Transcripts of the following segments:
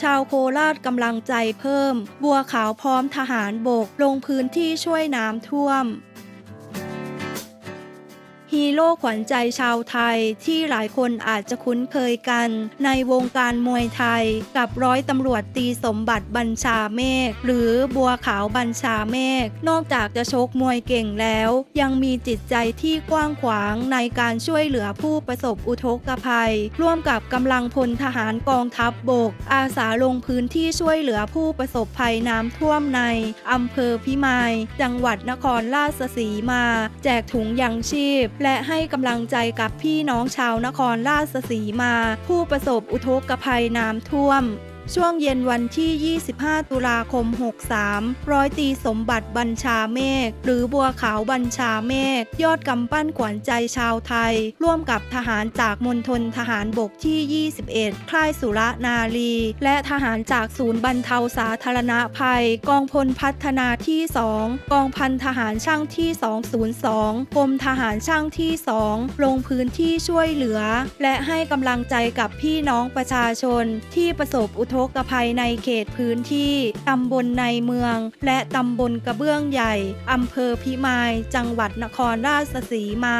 ชาวโคราชกำลังใจเพิ่ม บัวขาวพร้อมทหารโบก ลงพื้นที่ช่วยน้ำท่วม ฮีโร่ขวัญใจชาวไทยที่หลายคนอาจจะคุ้นเคยกัน ในวงการมวยไทย กับร้อยตำรวจตีสมบัติบัญชาเมฆหรือบัวขาวบัญชาเมฆนอกจากจะชกมวยเก่งแล้ว ยังมีจิตใจที่กว้างขวางในการช่วยเหลือผู้ประสบอุทกภัย ร่วมกับกำลังพลทหารกองทัพบบก อาสาลงพื้นที่ช่วยเหลือผู้ประสบภัยน้ำท่วมในอำเภอพิมาย จังหวัดนครราชสีมา แจกถุงยังชีพและให้กำลังใจกับพี่น้องชาวนครราชสีมา ผู้ประสบอุทกภัยน้ำท่วม ช่วงเย็นวันที่ 25 ตุลาคม 63 ร้อยตีสมบัติบัญชาเมฆหรือบัวขาวบัญชาเมฆยอดกำปั้นขวัญใจชาวไทย ร่วมกับทหารจากมณฑลทหารบกที่ 21 ค่ายสุรนารี และทหารจากศูนย์บรรเทาสาธารณภัย กองพลพัฒนาที่ 2 กองพันทหารช่างที่ 202 กรมทหารช่างที่ 2 ลงพื้นที่ช่วยเหลือ และให้กำลังใจกับพี่น้องประชาชนที่ประสบอุททกภัยในเขตพื้นที่ ตำบลในเมือง และตำบลกระเบื้องใหญ่ อำเภอพิมาย จังหวัดนครราชสีมา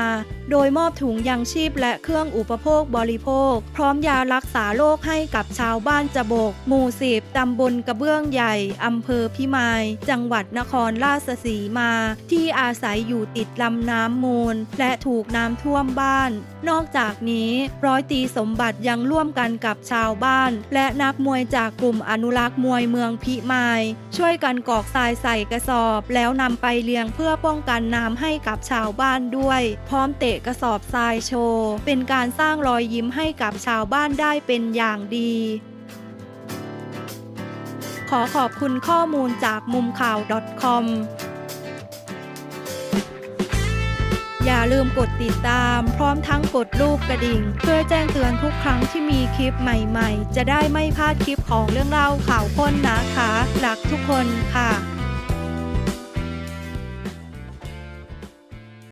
โดยมอบถุงยังชีพและเครื่องอุปโภคบริโภค พร้อมยารักษาโรคให้กับชาวบ้านจบก หมู่สิบตำบลกระเบื้องใหญ่อำเภอพิมาย จังหวัดนครราชสีมา ที่อาศัยอยู่ติดลำน้ำมูล และถูกน้ำท่วมบ้าน นอกจากนี้ร้อยตีสมบัติยังร่วมกันกับชาวบ้าน และนักมวยจากกลุ่มอนุรักษ์มวยเมืองพิมาย ช่วยกันกอกทรายใส่กระสอบ แล้วนำไปเลี้ยงเพื่อป้องกันน้ำให้กับชาวบ้านด้วย พร้อมเตะกระสอบทรายโชว์ เป็นการสร้างรอยยิ้มให้กับชาวบ้านได้เป็นอย่างดี ขอขอบคุณข้อมูลจากมุมข่าว .com อย่าลืมกดติดตาม พร้อมทั้งกดรูปกระดิ่ง เพื่อแจ้งเตือนทุกครั้งที่มีคลิปใหม่ๆ จะได้ไม่พลาดคลิปของเรื่องเล่าข่าวค้นนะคะ รักทุกคนค่ะ